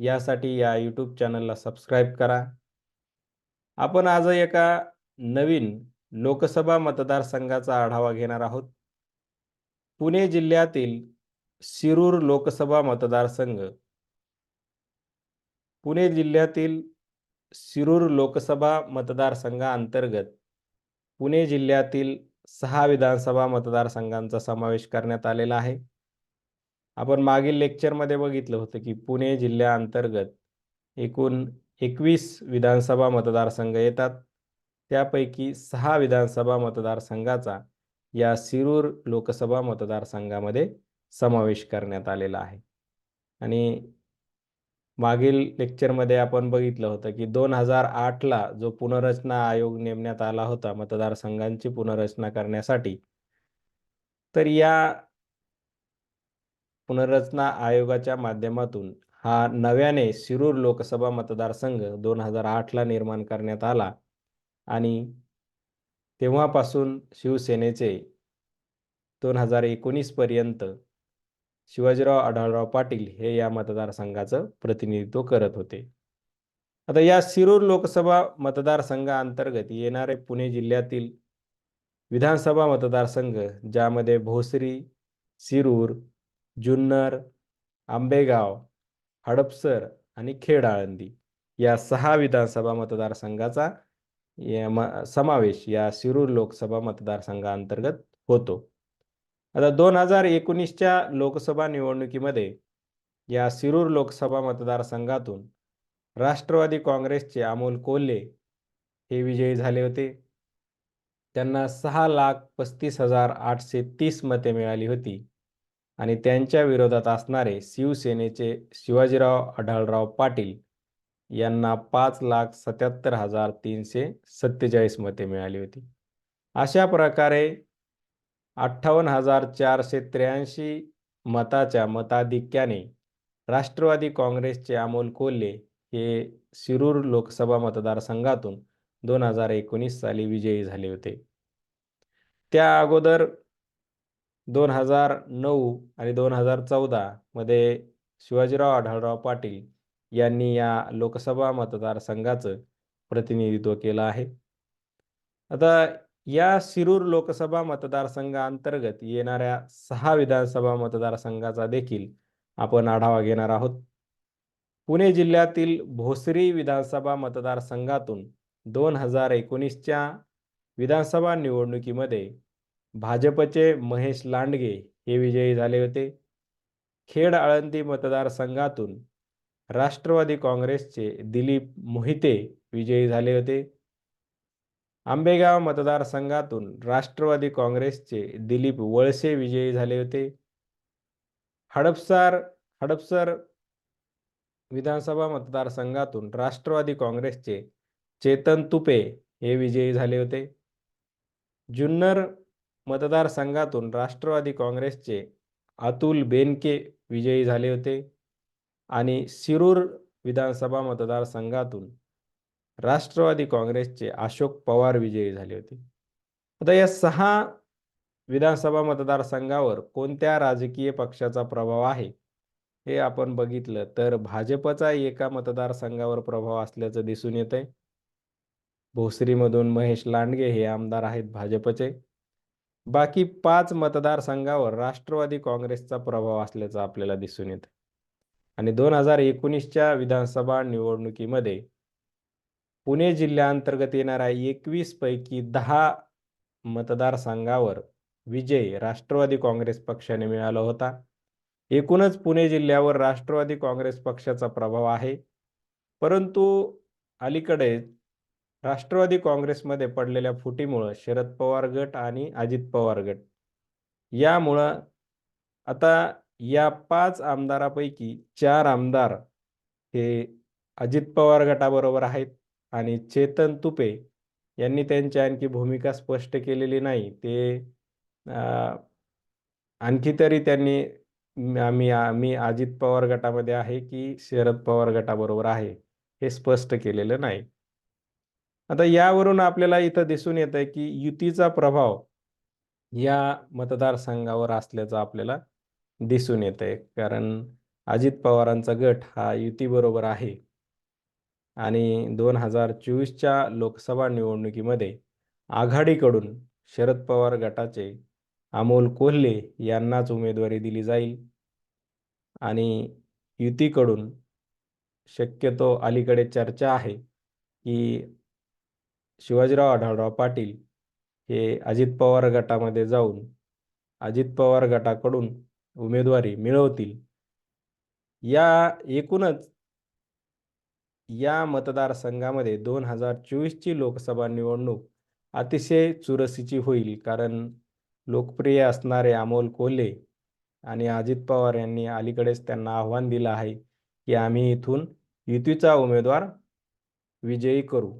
यासाठी या यूट्यूब चॅनलला सबस्क्राईब करा. आपण आज एका नवीन लोकसभा मतदारसंघाचा आढावा घेणार आहोत. पुणे जिल्ह्यातील शिरूर लोकसभा मतदारसंघ. पुणे जिल्ह्यातील शिरूर लोकसभा मतदारसंघाअंतर्गत पुणे जिल्ह्यातील सहा विधानसभा मतदारसंघांचा समावेश करण्यात आलेला आहे. आपण मागील लेक्चरमध्ये बघितलं होतं की पुणे जिल्ह्याअंतर्गत एकूण एकवीस विधानसभा मतदारसंघ येतात. त्यापैकी सहा विधानसभा मतदारसंघाचा या सिरूर लोकसभा मतदारसंघामध्ये समावेश करण्यात आलेला आहे. आणि मागील लेक्चरमध्ये आपण बघितलं होतं की दोन हजार आठला जो पुनर्रचना आयोग नेमण्यात आला होता मतदारसंघांची पुनर्रचना करण्यासाठी. तर या पुनर्रचना आयोगाच्या माध्यमातून हा नव्याने शिरूर लोकसभा मतदारसंघ दोन हजार आठला निर्माण करण्यात आला आणि तेव्हापासून शिवसेनेचे दोन हजार एकोणीसपर्यंत शिवाजीराव आढळराव पाटील हे या मतदारसंघाचं प्रतिनिधित्व करत होते. आता या शिरूर लोकसभा मतदारसंघाअंतर्गत येणारे पुणे जिल्ह्यातील विधानसभा मतदारसंघ ज्यामध्ये भोसरी, शिरूर, जुन्नर, आंबेगाव, हडपसर आणि खेड आळंदी या सहा विधानसभा मतदारसंघाचा समावेश या शिरूर लोकसभा मतदारसंघाअंतर्गत होतो. आता दोन हजार एकोणीसच्या लोकसभा निवडणुकीमध्ये या शिरूर लोकसभा मतदारसंघातून राष्ट्रवादी काँग्रेसचे अमोल कोल्हे हे विजयी झाले होते. त्यांना सहा लाख पस्तीस हजार आठशे तीस मते मिळाली होती आणि त्यांच्या विरोधात असणारे शिवसेनेचे शिवाजीराव आढळराव पाटील यांना पाच लाख सत्याहत्तर हजार तीनशे सत्तेचाळीस मते मिळाली होती. अशा प्रकारे अठ्ठावन्न हजार चारशे त्र्याऐंशी मताच्या मताधिक्याने राष्ट्रवादी काँग्रेसचे अमोल कोल्हे हे शिरूर लोकसभा मतदारसंघातून दोन हजार एकोणीस साली विजयी झाले होते. त्या अगोदर दोन हजार नऊ आणि दोन हजार चौदामध्ये शिवाजीराव आढळराव पाटील यांनी या लोकसभा मतदारसंघाचं प्रतिनिधित्व केलं आहे. आता या शिरूर लोकसभा मतदारसंघाअंतर्गत येणाऱ्या सहा विधानसभा मतदारसंघाचा देखील आपण आढावा घेणार आहोत. पुणे जिल्ह्यातील भोसरी विधानसभा मतदारसंघातून दोन हजार एकोणीसच्या विधानसभा निवडणुकीमध्ये भाजपचे महेश लांडगे हे विजयी झाले होते. खेड आळंदी मतदारसंघातून राष्ट्रवादी काँग्रेसचे दिलीप मोहिते विजयी झाले होते. आंबेगाव मतदारसंघातून राष्ट्रवादी काँग्रेसचे दिलीप वळसे विजयी झाले होते. हडपसार हडपसर विधानसभा मतदारसंघातून राष्ट्रवादी काँग्रेसचे चेतन तुपे हे विजयी झाले होते. जुन्नर मतदारसंघातून राष्ट्रवादी काँग्रेसचे अतुल बेनके विजयी झाले होते आणि शिरूर विधानसभा मतदारसंघातून राष्ट्रवादी काँग्रेसचे अशोक पवार विजयी झाले होते. आता या सहा विधानसभा मतदारसंघावर कोणत्या राजकीय पक्षाचा प्रभाव आहे हे आपण बघितलं तर भाजपचा एका मतदारसंघावर प्रभाव असल्याचं दिसून येतंय. भोसरीमधून महेश लांडगे हे आमदार आहेत भाजपचे. बाकी पाच मतदारसंघावर राष्ट्रवादी काँग्रेसचा प्रभाव असल्याचं आपल्याला दिसून येतं. आणि दोन हजार एकोणीसच्या विधानसभा निवडणुकीमध्ये पुणे जिल्ह्याअंतर्गत येणाऱ्या एकवीस पैकी दहा मतदारसंघावर विजय राष्ट्रवादी काँग्रेस पक्षाने मिळाला होता. एकूणच पुणे जिल्ह्यावर राष्ट्रवादी काँग्रेस पक्षाचा प्रभाव आहे. परंतु अलीकडे राष्ट्रवादी काँग्रेसमध्ये पडलेल्या फुटीमुळं शरद पवार गट आणि अजित पवार गट. यामुळं आता या पाच आमदारापैकी चार आमदार हे अजित पवार गटाबरोबर आहेत आणि चेतन तुपे यांनी त्यांची आणखी भूमिका स्पष्ट केलेली नाही. ते आणखी तरी त्यांनी आम्ही आम्ही अजित पवार गटामध्ये आहे की शरद पवार गटाबरोबर आहे हे स्पष्ट केलेलं नाही. आता यावरून आपल्याला इथं दिसून येत आहे की युतीचा प्रभाव या मतदारसंघावर असल्याचं आपल्याला दिसून येत आहे कारण अजित पवारांचा गट हा युतीबरोबर आहे. आणि दोन हजार चोवीसच्या लोकसभा निवडणुकीमध्ये आघाडीकडून शरद पवार गटाचे अमोल कोल्हे यांनाच उमेदवारी दिली जाईल. आणि युतीकडून शक्यतो अलीकडे चर्चा आहे की शिवाजीराव आढळराव पाटील हे अजित पवार गटामध्ये जाऊन अजित पवार गटाकडून उमेदवारी मिळवतील. या एकूणच या मतदारसंघामध्ये दोन हजार चोवीसची लोकसभा निवडणूक अतिशय चुरसीची होईल कारण लोकप्रिय असणारे अमोल कोल्हे आणि अजित पवार यांनी अलीकडेच त्यांना आव्हान दिलं आहे की आम्ही इथून युतीचा उमेदवार विजयी करू.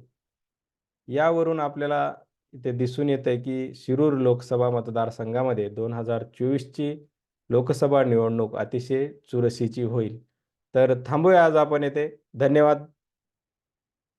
यावरून आपल्याला इथे दिसून येते की शिरूर लोकसभा मतदारसंघामध्ये दोन हजार चोवीसची लोकसभा निवडणूक अतिशय चुरशीची होईल. तर थांबूया आज आपण येथे धन्यवाद.